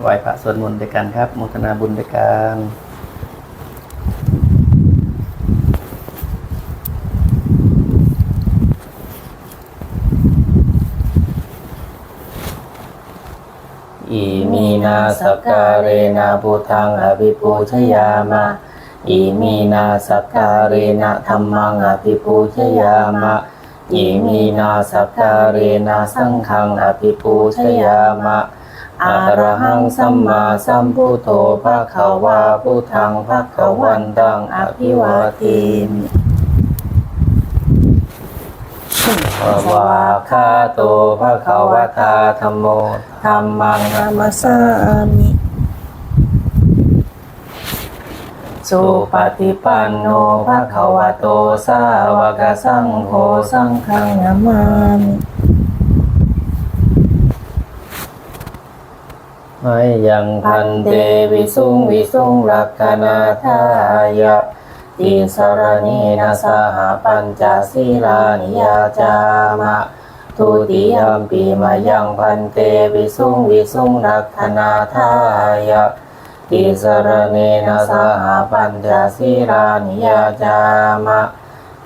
ไหว้พระสวดมนต์ด้วยกันครับโมทนาบุญด้วยกันอิมีนาสกการเรนาพุทธังอภิปูชยามะอิมีนาสกการเรนะธรรมังอภิปูชยามะอิมีนาสกการเรนะสังฆังอภิปูชยามะ อะระหังสัมมาสัมพุทโธภะคะวาพุทธังภะคะวันตังอภิวาเทมิภวาคาโตภะคะวะตาธัมโมธัมมังนามาสามิสุปฏิปันโนภะคะวะโตสาวกสังโฆสังฆังนามามิ ไม่ยังพันเตวิสุงวิสุงรักขนาทายะติสรณีนาสหปัญจศีลานิยาจามะทุติยมปีมายังพันเตวิสุงวิสุงรักขนาทายะติสรณีนาสหปัญจศีลานิยาจามะ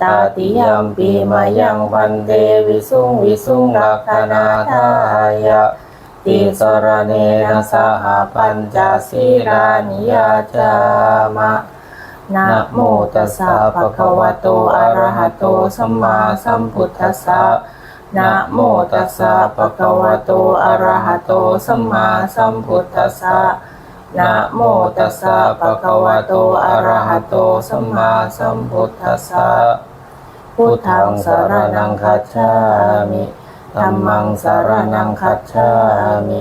ตาติยมปีมายังพันเตวิสุงวิสุงรักขนาทายะ ติสรเนนะสหปัญจศีรานิยาจามะนะโมตัสสะภะคะวะโตอะระหะโตสัมมาสัมพุทธัสสะนะโมตัสสะภะคะวะโตอะระหะโตสัมมาสัมพุทธัสสะนะโมตัสสะภะคะวะโตอะระหะโตสัมมาสัมพุทธัสสะพุทธังสารนังคัจฉามิ ธัมมังสารนังคัจฉามิ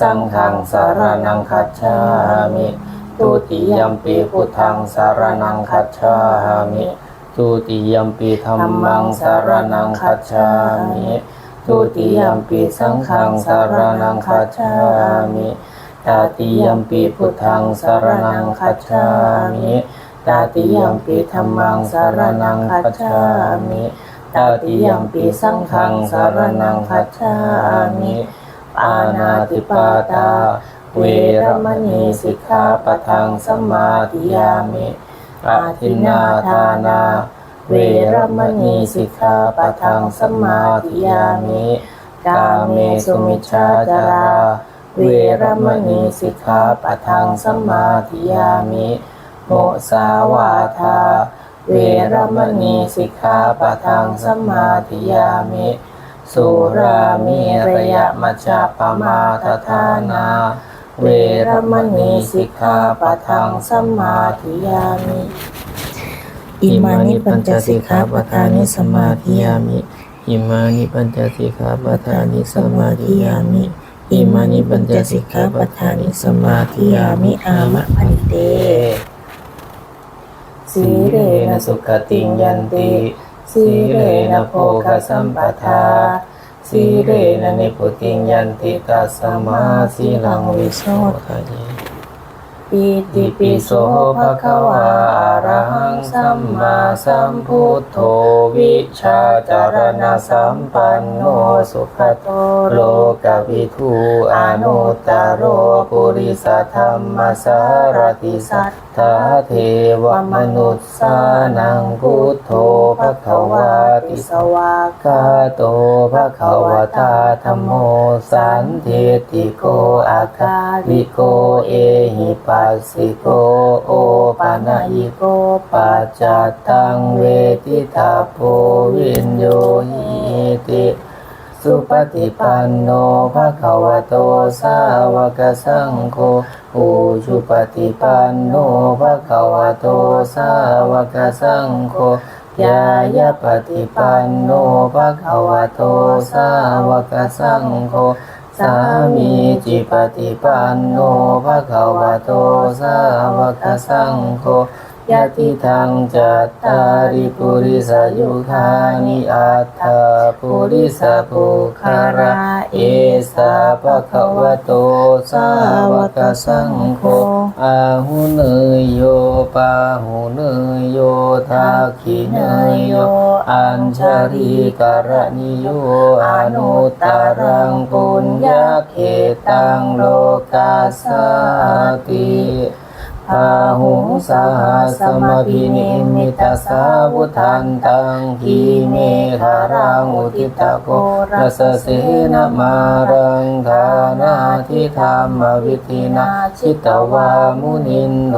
สังฆังสารนังคัจฉามิทุติยมปีพุทธังสารนังคัจฉามิทุติยมปีธรรมังสารนังคัจฉามิทุติยมปีสังฆังสารนังคัจฉามิตาติยมปีพุทธังสารนังคัจฉามิตาติยมปีธรรมังสารนังคัจฉามิ ตาติยมปีสังฆังสารนังคัจฉามิปานาติปาตา เวรมณีสิกขาปะทังสมาธิยามิอาทินาทานา เวรมณีสิกขาปะทังสมาธิยามิกาเมสุมิชฌาจาราเวรมณีสิกขาปะทังสมมาธิยามิโมสาวาทา เวรมณีสิกขาปะทังสมมาธิยามิสุรามีระยะมัจจาปมาทฐานา เวรมณีสิกขาปะทังสมมาธิยามิอิมานิปัญจสิกขาปทานิสมาธิยามิอิมานิปัญจสิกขาปทานิสมาธิยามิอิมานิปัญจสิกขาปทานิสมาธิยามิอามะพันเต สีเรนะสุขติยันติสีเรนะโภคสัมปทาสีเรนะนิพุติยันติตัสมาสีลังวิโสทะเย ปิติปิโสภะคะวาอะระหังสัมมาสัมพุทโธวิชาจารณะสัมปันโนสุขโตโลกวิทูอนุตตโรปุริสธรรมสารติสัทธาเทวมนุษย์สานังพุทโธภะคะวาติสวากาโตภะคะวตาธัมโมสันเทติโกอาคาลิโกเอหิปัสิโกโอปานายิโกปัจจตังเวทิตาโพวินโยหิติสุปฏิปันโนภะคะวะโตสาวกสังโฆอุชุปฏิปันโนภะคะวะโตสาวกสังโฆยายาปฏิปันโนภะคะวะโตสาวกสังโฆ สามีจิปฏิปันโนภะคะวะโตสาวกสังโฆ ยะติทังจัตตาริปุริสายุคานิอัตถาปุริสปุคาระเอสาภะคะวะโตสาวกสังโฆอาหุเนยโยปาหุเนยโยทาคิเนยโยอัญชาริการณิโยอนุตตรังปุญญาเขตังโลกาสติ พาหุงสหสมพินิมิตาสาวุทันตังกีเมฆารังอุทิตโกรัสเสนมารังธานาทิธรรมวิธินาชิตวามุนินโท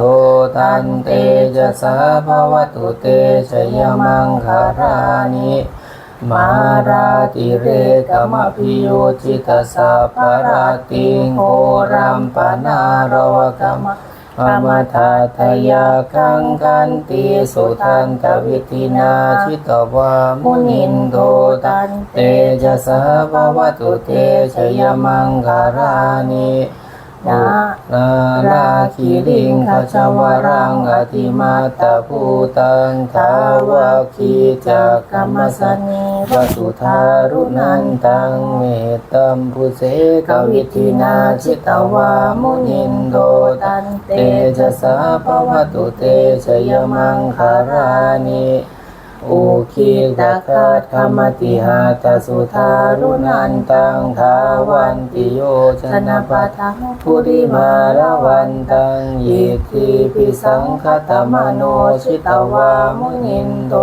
ตันเตจะสาภวตุเตชยมังคารานิมาราติเรกมพิโยจิตสัพพราติงโหรัมปนารวกรรม อมทาทยาคังกันติสุทันตวิตินาชิตวามุนินโทตันเตจะสาภวตุเตชยมังคารานิ นานาราคิริงขจวรังอธิมาตาภูตังทาวาคีจักกรรมสนีวสุธารุนันตังเมตตัมพุเสกวิธินาชิตวามุนินโทตันเตจะสาภวตุเตชยมังคารานิ อุคิตาคาธรรมติหาตสุธารุนันตังทาวันติโยชนะปะทังพุริมาละวันตังยิทธิปิสังคตมโนชิตวามุนินโต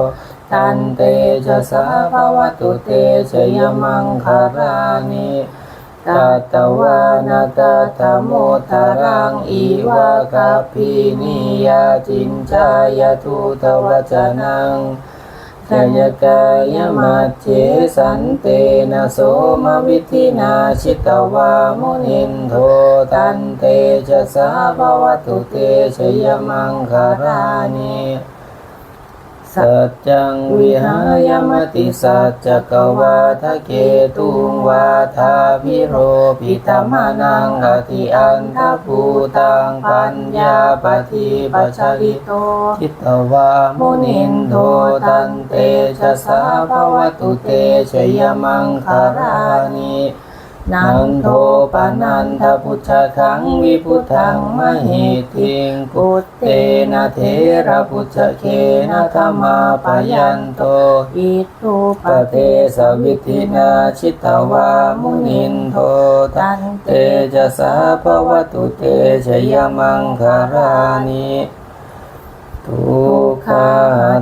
ตันเตจะสาภวตุเตชยมังคารานิกัตวานากาธโมทารังอีวากาพินิยาจินจายทุตวจนัง ขยกายมัจเจสันเตนะโสมวิธินาชิตวามุนินโทตันเตจะสาภวตุเตชยมังคารานิ สัจจังวิหายมติสัจจกวาทะเกตุงวาทาพิโรปิตมานังอธิอันทภูตังปัญญาปฏิปัจจริโตทิตวามุนินโทตันเตชะสาภวตุเตชยมังคารานิ นันโทปานันทพุทธคังวิพุทธังมหิทิงกุตเตนะเทระพุทธเคนะธรรมาปยันโตอิทุปเทสวิธินาชิตวามุนินโทตันเตจะสาภวตุเตชยมังคารานิ ทุกขา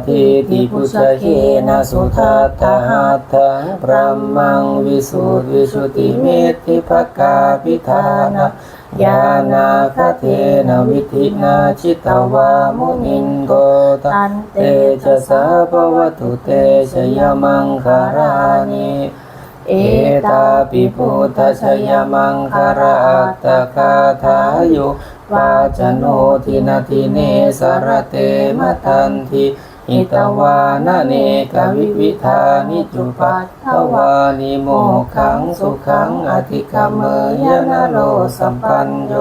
ทิติพุชเคนะสุทัตตหัตถังพระมังวิสุทธิวิสุทธิเมติภกาพิธานะญาณาคเทนะวิธินาชิตวามุนินโกตันเตจะสาภวัตุเตชยมังคารานิเอตาปิพุทธชยมังคาราตตคาทายุ ปาจโนทินาทิเนสารเตมทันทิอิตวานาเนกวิวิธานิจุปัตถวานิโมขังสุขังอธิกมเมยนโลสัมปันโย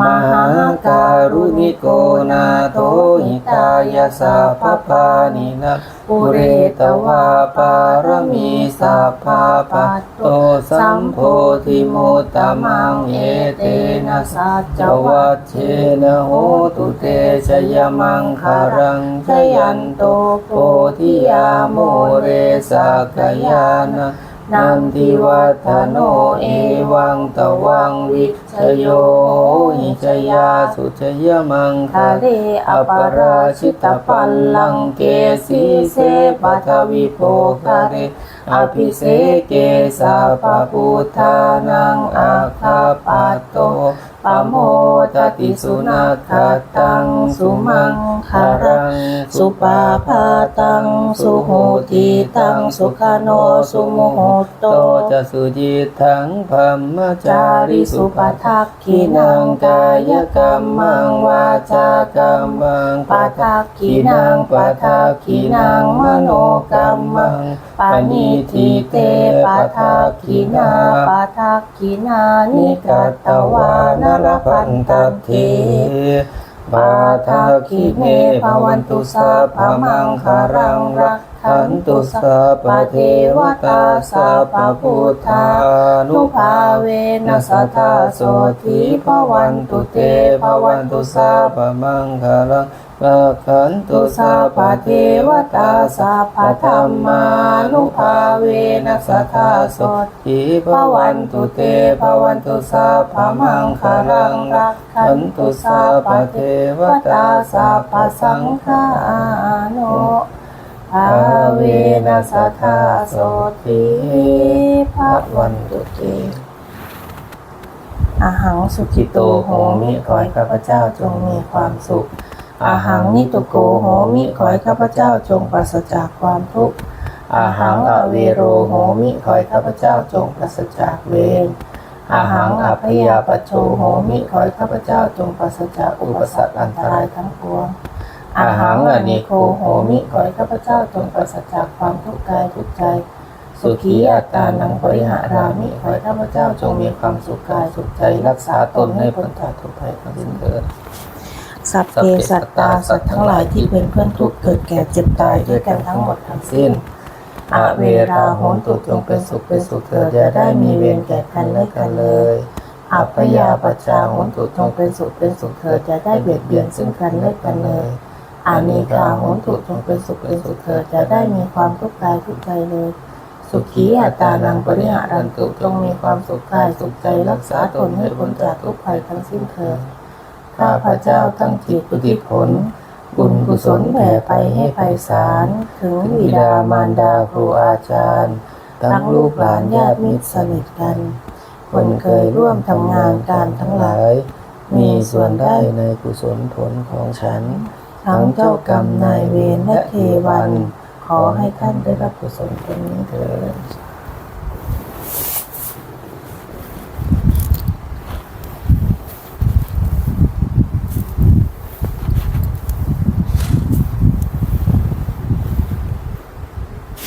มหาการุณิโกนาโทหิตายาสัพพานินะปุเรตวาปารมีสัพพาปัตโตสัมโพธิมุตตมังเอเตนะสัจจวัชเชนะโหตุเตชยมังคารังชยันโตโพธิยาโมเรสักยานะ นันทิวัฒโนเอวังตวังวิชโยหิชยาสุชยมังคาเลอปราชิตปัลลังเกสีเสปัทวิโภคาเรอภิเสเกสาปพุทธานังอาคาปัตโต ปโมทติสุนัขตังสุมังคารังสุปาพาตังสุโหติตังสุขโนสุโมโหโตจะสุจิตังพรหมจาริสุปทักขินังกายกรรมังวาจากรรมังปะทักขินังปะทักขินังมโนกรรมังปานิทิเตปะทักขินาปะทักขินานิกัตตวานรพันตเทปาทาคิเมภวันตุสาพมังคารังรักขันตุสัพเทวตาสัพพพุทธานุภาเวนัสทธาโสทีภวันตุเตภวันตุสัพมังคารัง ขันตุสัพเทวตาสัพธรรมานุภาเวนัสธาโสทิภวันตุเตภวันตุสัพมังคารังรักขันตุสัพเทวตาสัพสังฆานุภาเวนัสธาโสทิภวันตุเตอาหังสุขิโตโหมิขอให้ข้าพเจ้าจงมีความสุข อาหังนิตุโกโหมิขอให้ข้าพเจ้าจงปราศจากความทุกข์อาหังอเวโรโหมิขอให้ข้าพเจ้าจงปราศจากเวรอาหังอภยาปโชโหมิขอให้ข้าพเจ้าจงปราศจากอุปสรรคอันตรายทั้งปวงอาหังอนิโคโหมิขอให้ข้าพเจ้าจงปราศจากความทุกข์กายทุกข์ใจสุขีอัตตานังบริหารามิขอให้ข้าพเจ้าจงมีความสุขกายสุขใจ รักษาตนให้พ้นจากทุกภัยทั้งสิ้นเถิด สัพเพสัตตาสัตว์ทั้งหลายที่เป็นเพื่อนทุกข์เกิดแก่เจ็บตายด้วยกันทั้งหมดทั้งสิ้นอาเวราโหนตุจงเป็นสุขเป็นสุขเถิดอย่าได้มีเวรแก่กันและกันเลยอัปยาปัจจาโหนตุจงเป็นสุขเป็นสุขเถิดอย่าได้เบียดเบียนซึ่งกันและกันเลยอานิกาโหนตุจงเป็นสุขเป็นสุขเถิดอย่าได้มีความทุกข์กายทุกข์ใจเลย สุขีอัตานังปริหารันตุจงมีความสุขกายสุขใจรักษาตนให้พ้นจากทุกภัยทั้งสิ้นเถิด ข้าพระเจ้าตั้งจิตอุทิศผล บุญกุศลแผ่ไปให้ไพศาลถึงบิดามารดาครูอาจารย์ ทั้งลูกหลานญาติมิตรสนิทกัน คนเคยร่วมทำงานการทั้งหลาย มีส่วนได้ในกุศลผลของฉัน ทั้งเจ้ากรรมนายเวรและเทวัน ขอให้ท่านได้รับกุศลผลนี้เถิด